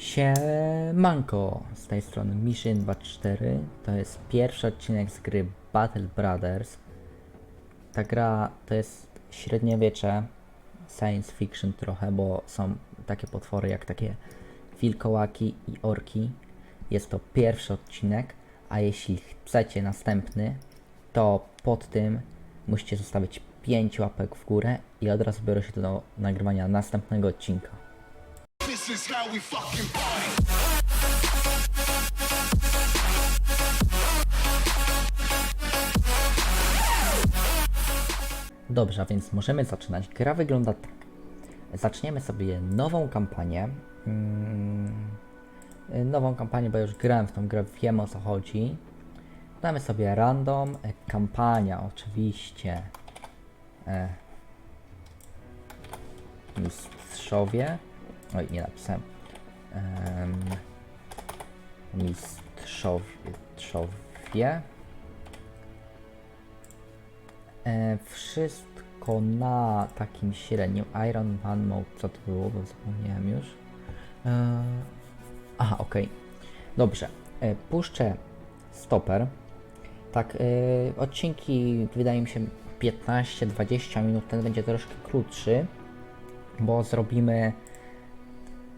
Siemanko, z tej strony Mission 24, to jest pierwszy odcinek z gry Battle Brothers. Ta gra to jest średniowiecze, science fiction trochę, bo są takie potwory jak takie wilkołaki i orki. Jest to pierwszy odcinek, a jeśli chcecie następny, to pod tym musicie zostawić 5 łapek w górę i od razu biorę się do nagrywania następnego odcinka. Is how we fucking. Dobrze, a więc możemy zaczynać. Gra wygląda tak. Zaczniemy sobie nową kampanię. Mm, nową kampanię, bo już grałem w tą grę, wiem o co chodzi. Damy sobie random, e, kampania oczywiście. E, mistrzowie. Oj, nie napisałem. Em, mistrzowie. E, wszystko na takim średnim. Iron Man Mode, co to było, bo zapomniałem już. E, aha, okej. Dobrze. E, puszczę stoper. Tak, e, odcinki wydaje mi się 15-20 minut, ten będzie troszkę krótszy, bo zrobimy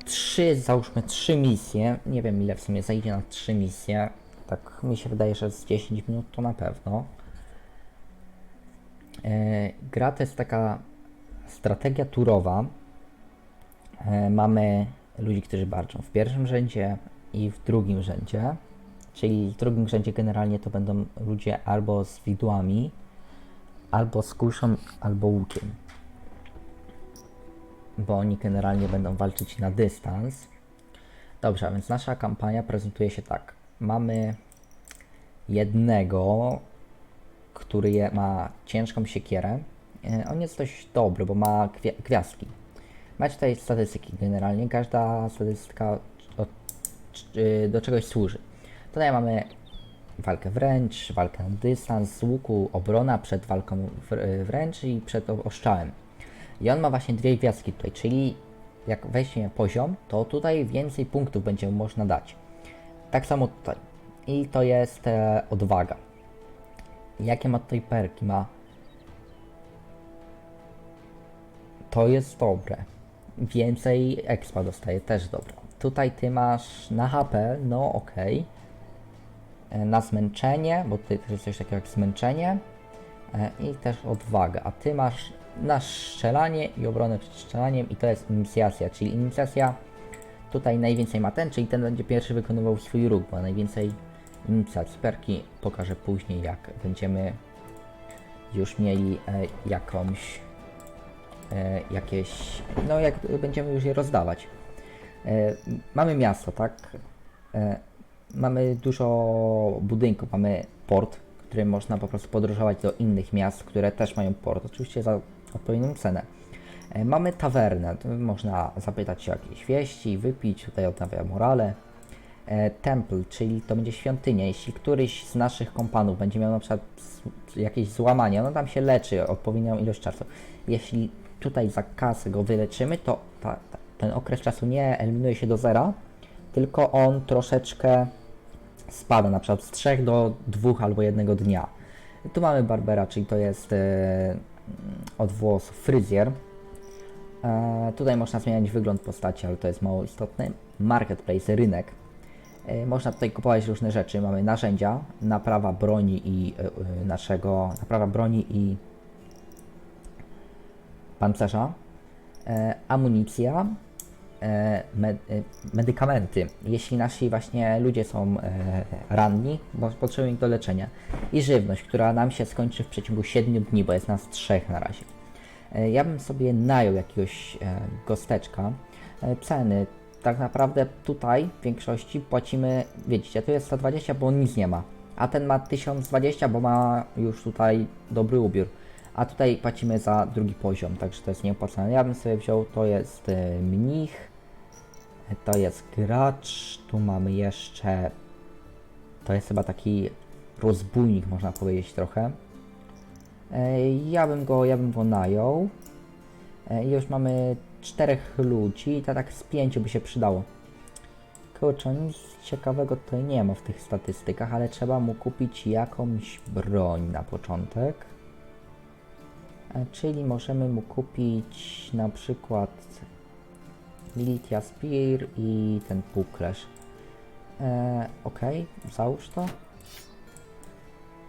trzy, załóżmy trzy misje. Nie wiem ile w sumie zajdzie na trzy misje. Tak mi się wydaje, że z 10 minut to na pewno. E, gra to jest taka strategia turowa. E, mamy ludzi, którzy walczą w pierwszym rzędzie i w drugim rzędzie. Czyli w drugim rzędzie generalnie to będą ludzie albo z widłami, albo z kuszą, albo łukiem. Bo oni generalnie będą walczyć na dystans. Dobrze, a więc nasza kampania prezentuje się tak. Mamy jednego, który je, ma ciężką siekierę. E, On jest dość dobry, bo ma gwi- gwiazdki. Macie tutaj statystyki generalnie. Każda statystyka od, y, do czegoś służy. Tutaj mamy walkę wręcz, walkę na dystans, z łuku, obrona przed walką wr- wręcz i przed oszczałem. I on ma właśnie dwie gwiazdki tutaj, czyli jak weźmie poziom, to tutaj więcej punktów będzie można dać. Tak samo tutaj. I to jest e, odwaga. Jakie ma tutaj perki? Ma. To jest dobre. Więcej expa dostaje, też dobre. Tutaj ty masz na HP, no okej. E, Na zmęczenie, bo tutaj też jest coś takiego jak zmęczenie. E, I też odwaga. A ty masz na strzelanie i obronę przed strzelaniem i to jest inicjacja, czyli inicjacja tutaj najwięcej ma ten, czyli ten będzie pierwszy wykonywał swój ruch, bo najwięcej inicjacji. Perki pokażę później, jak będziemy już mieli e, jakąś e, jakieś, no jak będziemy już je rozdawać. E, mamy miasto, tak? E, mamy dużo budynków, mamy port, w którym można po prostu podróżować do innych miast, które też mają port, oczywiście za odpowiednią cenę. E, Mamy tawernę, można zapytać się o jakieś wieści, wypić, tutaj odnawia morale. E, Temple, czyli to będzie świątynia. Jeśli któryś z naszych kompanów będzie miał na przykład jakieś złamanie, no tam się leczy odpowiednią ilość czasu. Jeśli tutaj za kasę go wyleczymy, to ta, ta, ten okres czasu nie eliminuje się do zera, tylko on troszeczkę spada, na przykład z 3 do 2 albo jednego dnia. Tu mamy Barbera, czyli to jest e, od włosów fryzjer. E, tutaj można zmieniać wygląd postaci, ale to jest mało istotne. Marketplace, rynek. E, można tutaj kupować różne rzeczy. Mamy narzędzia, naprawa broni i e, e, naszego, naprawa broni i pancerza, e, amunicja, e, e, medykamenty, jeśli nasi właśnie ludzie są e, ranni, bo potrzebują ich do leczenia, i żywność, która nam się skończy w przeciągu 7 dni, bo jest nas trzech na razie. Ja bym sobie najął jakiegoś gosteczka. Ceny tak naprawdę tutaj w większości płacimy, wiecie, tu jest 120, bo nic nie ma, a ten ma 1020, bo ma już tutaj dobry ubiór. A tutaj płacimy za drugi poziom, także to jest nieopłacalne. Ja bym sobie wziął, to jest mnich, to jest gracz, tu mamy jeszcze, to jest chyba taki rozbójnik, można powiedzieć trochę. E, Ja bym go, ja bym go najął. E, i Już mamy czterech ludzi, to tak z pięciu by się przydało. Kurczę, nic ciekawego tutaj nie ma w tych statystykach, ale trzeba mu kupić jakąś broń na początek. E, Czyli możemy mu kupić na przykład Litia Spear i ten Puklesz. E, ok, załóż to.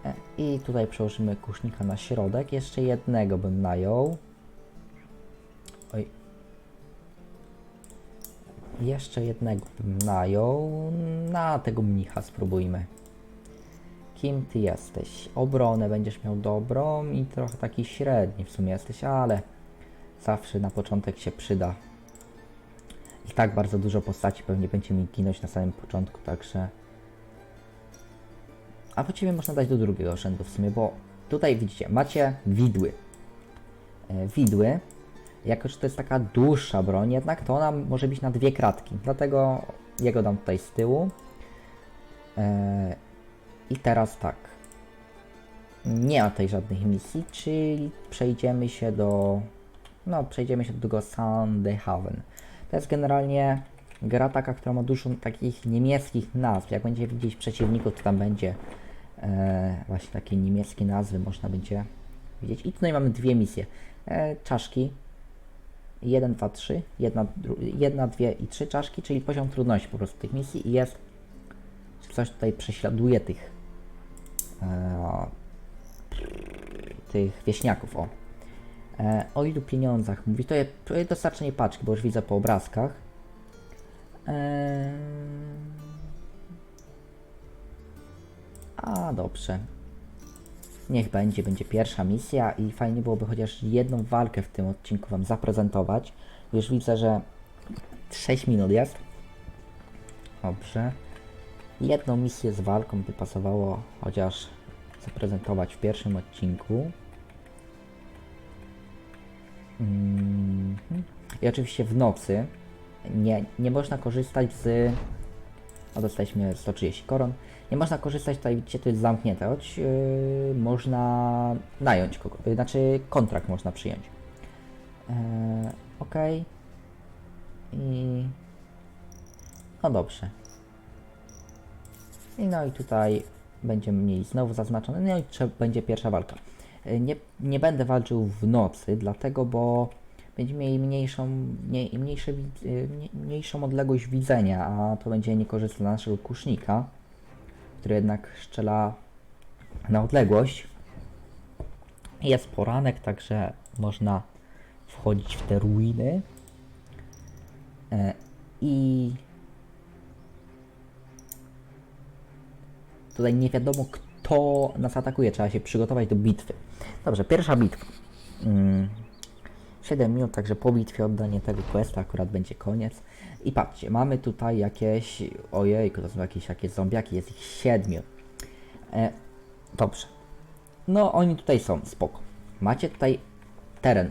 E, I tutaj przełożymy kusznika na środek. Jeszcze jednego bym najął. Oj. Jeszcze jednego bym najął. Na tego mnicha spróbujmy. Kim ty jesteś? Obronę będziesz miał dobrą i trochę taki średni w sumie jesteś, ale zawsze na początek się przyda. I tak bardzo dużo postaci pewnie będzie mi ginąć na samym początku, także... A ciebie można dać do drugiego rzędu w sumie, bo tutaj widzicie, macie widły. E, widły, jako że to jest taka dłuższa broń, jednak to ona może być na dwie kratki, dlatego jego dam tutaj z tyłu. E, I teraz tak. Nie ma tutaj żadnych misji, czyli przejdziemy się do... No, przejdziemy się do tego Sandhaven. To jest generalnie gra taka, która ma dużo takich niemieckich nazw. Jak będzie widzieć przeciwników, to tam będzie e, właśnie takie niemieckie nazwy, można będzie widzieć. I tutaj mamy dwie misje. E, czaszki. 1, 2, 3. Jedna, dru- jedna, dwie i trzy czaszki, czyli poziom trudności po prostu tych misji i jest coś tutaj prześladuje tych e, tych wieśniaków, o. E, o ilu pieniądzach mówi? To jest dostarczenie paczki, bo już widzę po obrazkach. E, a dobrze. Niech będzie, będzie pierwsza misja i fajnie byłoby chociaż jedną walkę w tym odcinku Wam zaprezentować. Już widzę, że 6 minut jest. Dobrze. Jedną misję z walką by pasowało chociaż zaprezentować w pierwszym odcinku. Mhm. I oczywiście w nocy nie, nie można korzystać z. O, dostaliśmy 130 koron. Nie można korzystać tutaj, widzicie, to jest zamknięte, choć yy, można nająć kogo, yy, znaczy kontrakt można przyjąć. Yy, ok. I. No dobrze. I no i tutaj będziemy mieli znowu zaznaczone, no i będzie pierwsza walka. Nie, nie będę walczył w nocy, dlatego, bo będziemy mieli mniejszą, mniej, mniejsze, mniejszą odległość widzenia, a to będzie niekorzystne dla naszego kusznika, który jednak strzela na odległość. Jest poranek, także można wchodzić w te ruiny. E, I Tutaj nie wiadomo, kto nas atakuje. Trzeba się przygotować do bitwy. Dobrze, pierwsza bitwa. Mm. 7 minut, także po bitwie oddanie tego questa akurat będzie koniec. I patrzcie, mamy tutaj jakieś... Ojejku, to są jakieś, jakieś zombiaki, jest ich 7. E, dobrze. No, oni tutaj są, spoko. Macie tutaj teren.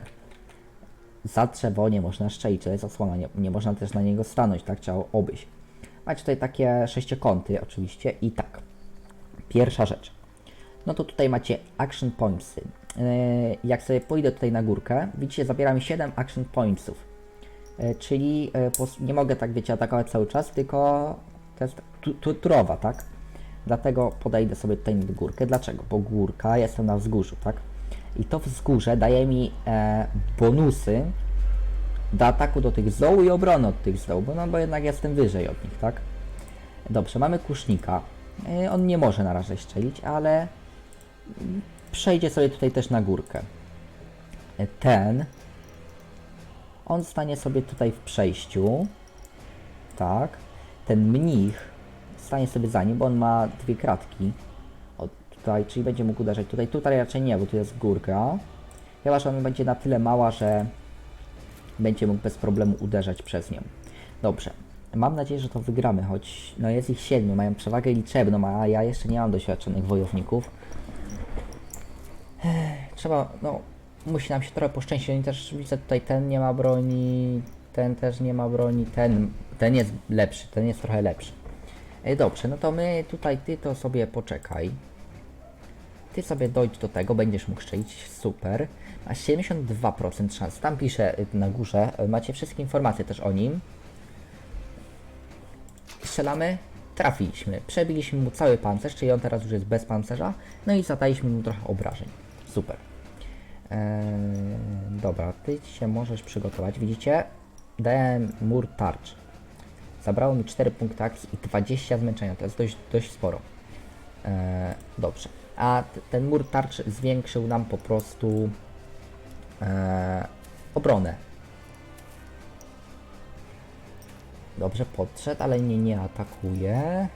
Za drzewo nie można strzelić, to jest osłona, nie, nie można też na niego stanąć, tak trzeba obejść. Macie tutaj takie sześciokąty oczywiście i tak. Pierwsza rzecz. No to tutaj macie action pointsy. Yy, Jak sobie pójdę tutaj na górkę, widzicie, zabiera mi 7 action pointsów. Yy, Czyli pos- nie mogę tak, wiecie, atakować cały czas, tylko to jest tu- tu- turowa, tak? Dlatego podejdę sobie tutaj na górkę. Dlaczego? Bo górka, jestem na wzgórzu, tak? I to wzgórze daje mi e, bonusy do ataku do tych zdołu i obrony od tych zdołu, bo, no, bo jednak jestem wyżej od nich, tak? Dobrze, mamy kusznika. Yy, On nie może na razie strzelić, ale przejdzie sobie tutaj też na górkę. Yy, Ten, on stanie sobie tutaj w przejściu. Tak. Ten mnich stanie sobie za nim, bo on ma dwie kratki. O, tutaj, czyli będzie mógł uderzać tutaj. Tutaj raczej nie, bo tu jest górka. Chyba, że ona będzie na tyle mała, że będzie mógł bez problemu uderzać przez nią. Dobrze. Mam nadzieję, że to wygramy, choć no jest ich siedmiu, mają przewagę liczebną, a ja jeszcze nie mam doświadczonych wojowników. Trzeba, no, musi nam się trochę poszczęścić. Oni też widzę tutaj ten nie ma broni, ten też nie ma broni, ten, ten jest lepszy, ten jest trochę lepszy. E, dobrze, no to my tutaj, ty to sobie poczekaj. Ty sobie dojdź do tego, będziesz mógł strzelić, super. Masz 72% szans. Tam pisze na górze, macie wszystkie informacje też o nim. Strzelamy, trafiliśmy. Przebiliśmy mu cały pancerz, czyli on teraz już jest bez pancerza. No i zadaliśmy mu trochę obrażeń. Super. Eee, dobra, ty się możesz przygotować. Widzicie? Dałem mur tarcz. Zabrało mi 4 punkty akcji i 20 zmęczenia. To jest dość, dość sporo. Eee, dobrze. A ten mur tarcz zwiększył nam po prostu eee, obronę. Dobrze podszedł, ale mnie nie atakuje.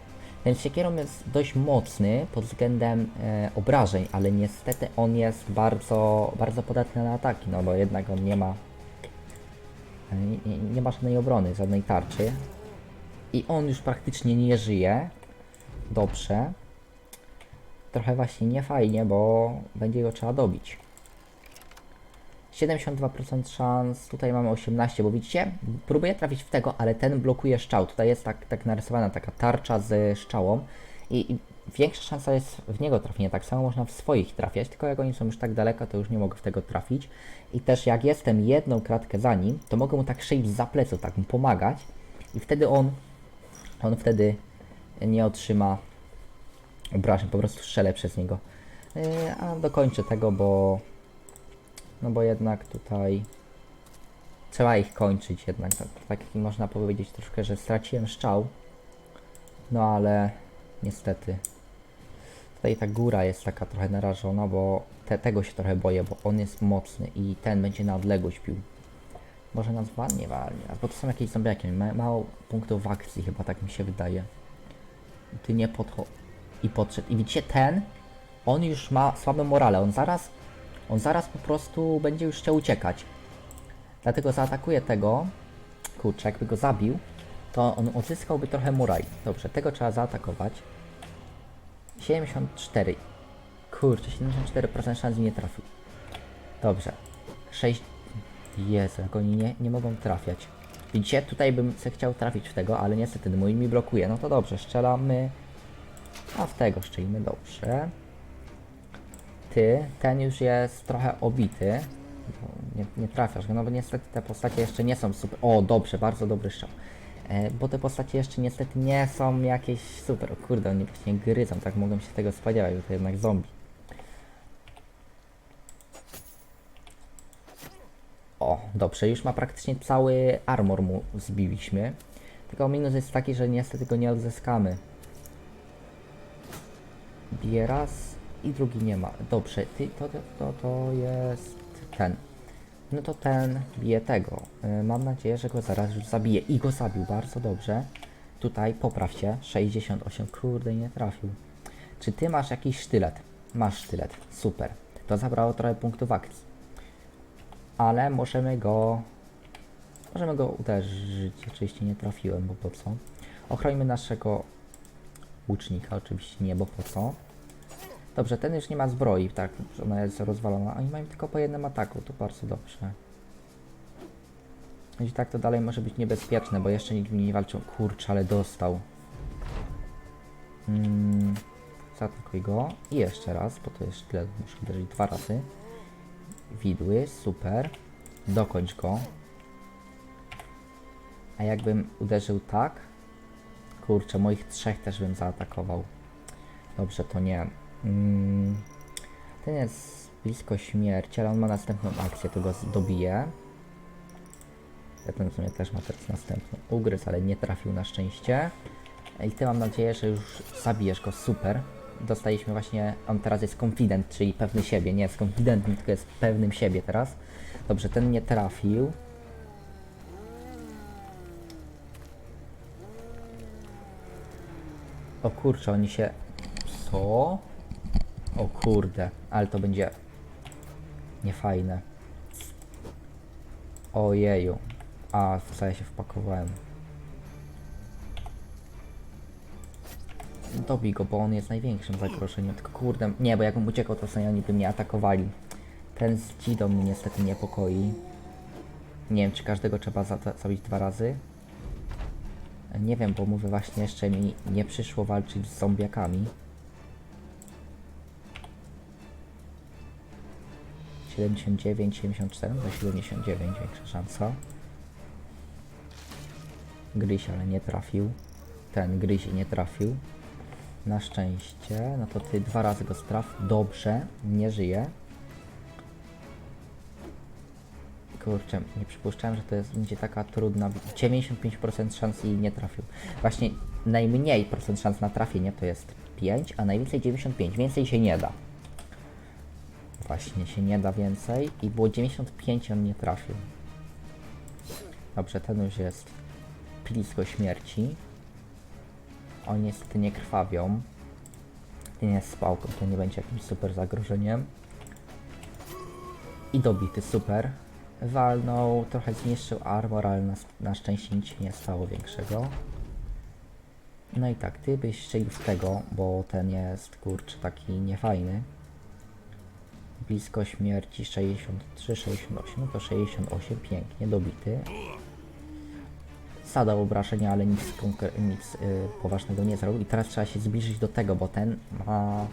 Ten siekierą jest dość mocny pod względem e, obrażeń, ale niestety on jest bardzo, bardzo podatny na ataki, no bo jednak on nie ma e, nie, nie, nie ma żadnej obrony, żadnej tarczy. I on już praktycznie nie żyje. Dobrze. Trochę właśnie nie fajnie, bo będzie go trzeba dobić. 72% szans, tutaj mamy 18, bo widzicie, próbuję trafić w tego, ale ten blokuje szczał. Tutaj jest tak, tak narysowana taka tarcza z szczałą i, i większa szansa jest w niego trafienie. Tak samo można w swoich trafiać, tylko jak oni są już tak daleko, to już nie mogę w tego trafić. I też jak jestem jedną kratkę za nim, to mogę mu tak szyć za pleców, tak mu pomagać i wtedy on, on wtedy nie otrzyma obrażeń, po prostu strzelę przez niego. Yy, a dokończę tego, bo no bo jednak tutaj trzeba ich kończyć jednak. Tak, tak można powiedzieć troszkę, że straciłem szczał. No ale niestety. Tutaj ta góra jest taka trochę narażona, bo te, tego się trochę boję, bo on jest mocny i ten będzie na odległość pił. Może nas walnie, walnie. Bo to są jakieś zombiaki. Ma, mało punktów akcji chyba, tak mi się wydaje. Ty nie podcho... I podszedł. I widzicie, ten, on już ma słabe morale. On zaraz on zaraz po prostu będzie już chciał uciekać. Dlatego zaatakuje tego. Kurczę, jakby go zabił, to on odzyskałby trochę muraj. Dobrze, tego trzeba zaatakować. 74. Kurczę, 74% szans nie trafił. Dobrze. 6. Jezu, jak oni nie, nie mogą trafiać. Widzicie, tutaj bym se chciał trafić w tego, ale niestety mój mi blokuje. No to dobrze, strzelamy. A w tego szczelimy, dobrze ty, ten już jest trochę obity. Nie, nie trafiasz no bo niestety te postacie jeszcze nie są super. O, dobrze, bardzo dobry strzał. E, bo te postacie jeszcze niestety nie są jakieś super. O kurde, oni właśnie gryzą, tak mogłem się tego spodziewać, bo to jednak zombie. O, dobrze, już ma praktycznie cały armor mu zbiliśmy. Tylko minus jest taki, że niestety go nie odzyskamy. Bije raz i drugi nie ma. Dobrze, ty, to, to, to, jest ten. No to ten bije tego. Y, mam nadzieję, że go zaraz już zabije. I go zabił, bardzo dobrze. Tutaj popraw się. 68, kurde, nie trafił. Czy ty masz jakiś sztylet? Masz sztylet, super. To zabrało trochę punktów akcji. Ale możemy go... Możemy go uderzyć. Oczywiście nie trafiłem, bo po co? Ochrońmy naszego łucznika, oczywiście nie, bo po co? Dobrze, ten już nie ma zbroi, tak, ona jest rozwalona. Oni mają tylko po jednym ataku, to bardzo dobrze. I tak to dalej może być niebezpieczne, bo jeszcze nikt mi nie walczył. Kurczę, ale dostał. Mm, zaatakuj go. I jeszcze raz, bo to jest tyle, muszę uderzyć dwa razy. Widły, super. Dokończ go. A jakbym uderzył tak? Kurczę, moich trzech też bym zaatakował. Dobrze, to nie. Mm, ten jest blisko śmierci, ale on ma następną akcję, to go dobije. Ten w sumie też ma teraz następny ugryz, ale nie trafił na szczęście. I ty mam nadzieję, że już zabijesz go super. Dostaliśmy właśnie, on teraz jest confident, czyli pewny siebie, nie jest confidentny, tylko jest pewnym siebie teraz. Dobrze, ten nie trafił. O kurczę, oni się... Co? O kurde, ale to będzie niefajne. Ojeju. A, w co ja się wpakowałem. Dobij go, bo on jest największym zagrożeniem. Tylko kurde, nie, bo jakbym uciekał, to oni by mnie atakowali. Ten z Gidą mnie niestety niepokoi. Nie wiem, czy każdego trzeba za zabić dwa razy. Nie wiem, bo mówię właśnie jeszcze mi nie przyszło walczyć z zombiakami. 79, 74, to 79 większa szansa. Gryś, ale nie trafił. ten gryzie nie trafił. Na szczęście. No to ty dwa razy go straf. Dobrze, nie żyje. Kurczę, nie przypuszczałem, że to jest, będzie taka trudna. bi- 95% szans i nie trafił. Właśnie najmniej procent szans na trafienie to jest 5, a najwięcej 95. Więcej się nie da. Właśnie się nie da więcej i było 95, on nie trafił. Dobrze, ten już jest blisko śmierci. Oni niestety nie krwawią. Ten jest spałką, to nie będzie jakimś super zagrożeniem. I dobity, super. Walnął, trochę zniszczył armor, ale na, na szczęście nic się nie stało większego. No i tak, ty byś strzelił z tego, bo ten jest, kurczę, taki niefajny. Blisko śmierci 63, 68, no to 68, pięknie, dobity. Zadał obrażenia, ale nic, nic y, poważnego nie zrobił. I teraz trzeba się zbliżyć do tego, bo ten ma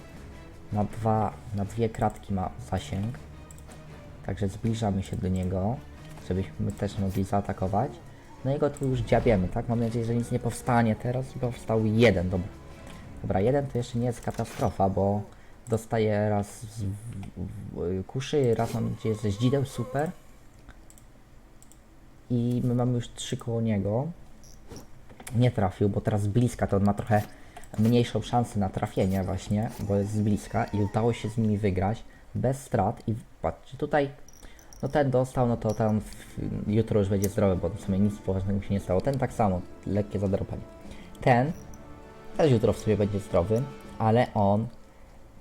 na, dwa, na dwie kratki ma zasięg. Także zbliżamy się do niego, żebyśmy też mogli zaatakować. No i go tu już dziabiemy, tak? Mam nadzieję, że nic nie powstanie teraz. Powstał jeden, dobra. Dobra, jeden to jeszcze nie jest katastrofa, bo dostaje raz z kuszy, raz mam nadzieję ze ździdeł, super. I my mamy już trzy koło niego. Nie trafił, bo teraz z bliska to on ma trochę mniejszą szansę na trafienie właśnie, bo jest z bliska i udało się z nimi wygrać bez strat i patrzcie tutaj no ten dostał, no to tam jutro już będzie zdrowy, bo w sumie nic poważnego się nie stało. Ten tak samo, lekkie zadropanie. Ten też jutro w sumie będzie zdrowy, ale on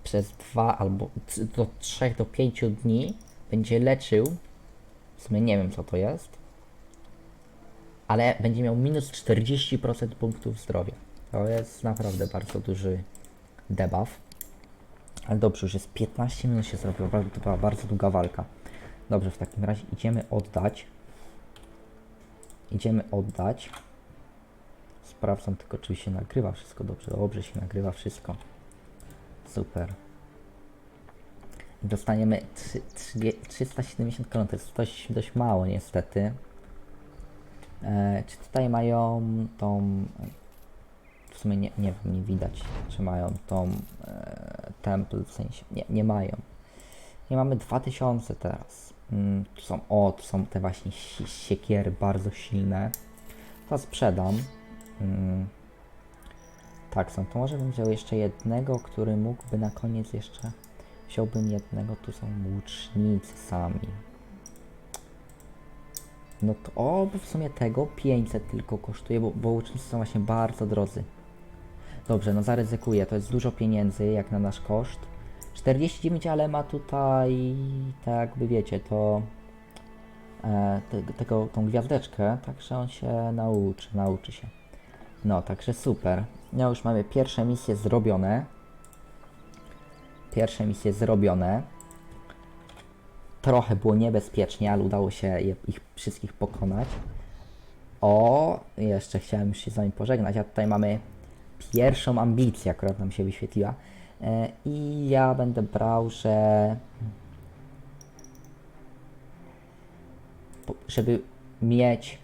przez dwa albo c- do trzech do pięciu dni będzie leczył, w sumie nie wiem co to jest, ale będzie miał minus 40% punktów zdrowia. To jest naprawdę bardzo duży debuff. Ale dobrze, już jest 15 minut się zrobiło, to była bardzo długa walka. Dobrze, w takim razie idziemy oddać. Idziemy oddać. Sprawdzam tylko, czy się nagrywa wszystko dobrze. Dobrze się nagrywa wszystko. Super. Dostaniemy trzy- trzy- 370 koron. To jest dość, dość mało niestety. E, czy tutaj mają tą... W sumie nie, nie wiem, nie widać, czy mają tą e, temple, w sensie... Nie, nie mają. Nie mamy 2000 teraz. Mm, tu są, o, tu są te właśnie si- siekiery bardzo silne. To sprzedam. Mm, tak, są. To może bym wziął jeszcze jednego, który mógłby na koniec jeszcze... Wziąłbym jednego, tu są łucznicy sami. No to, o, bo w sumie tego 500 tylko kosztuje, bo, bo łucznicy są właśnie bardzo drodzy. Dobrze, no zaryzykuję, to jest dużo pieniędzy, jak na nasz koszt. 49, ale ma tutaj, tak jakby wiecie, to e, te, tego, tą gwiazdeczkę, także on się nauczy, nauczy się. No, także super. No już mamy pierwsze misje zrobione. Pierwsze misje zrobione. Trochę było niebezpiecznie, ale udało się je, ich wszystkich pokonać. O, jeszcze chciałem już się z wami pożegnać, a tutaj mamy pierwszą ambicję, akurat nam się wyświetliła. E, I ja będę brał, że żeby mieć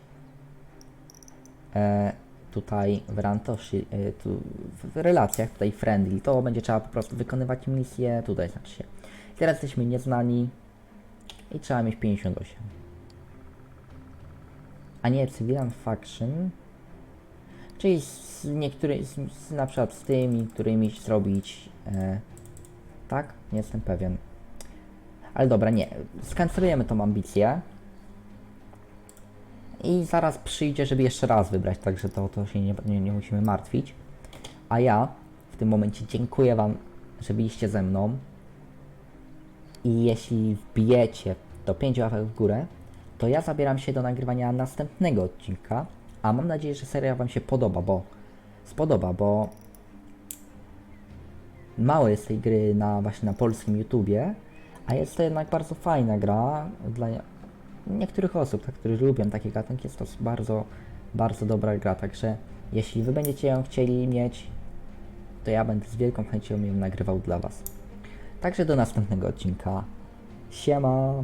e, tutaj w Rantoshi, e, tu w, relacjach tutaj friendly, to będzie trzeba po prostu wykonywać misje, tutaj znaczy się. Teraz jesteśmy nieznani i trzeba mieć 58. A nie Civilian Faction, czyli z niektórymi, z, z, na przykład z tymi, którymi zrobić, e, tak? Nie jestem pewien. Ale dobra, nie, skancelujemy tą ambicję. I zaraz przyjdzie, żeby jeszcze raz wybrać, także to, to się nie, nie, nie musimy martwić. A ja w tym momencie dziękuję Wam, że byliście ze mną. I jeśli wbijecie do 5 łapek w górę, to ja zabieram się do nagrywania następnego odcinka. A mam nadzieję, że seria Wam się podoba, bo spodoba, bo mało jest tej gry na właśnie na polskim YouTubie, a jest to jednak bardzo fajna gra dla niektórych osób, tak, którzy lubią takie gatunki, jest to bardzo, bardzo dobra gra, także jeśli Wy będziecie ją chcieli mieć, to ja będę z wielką chęcią ją nagrywał dla Was. Także do następnego odcinka. Siema!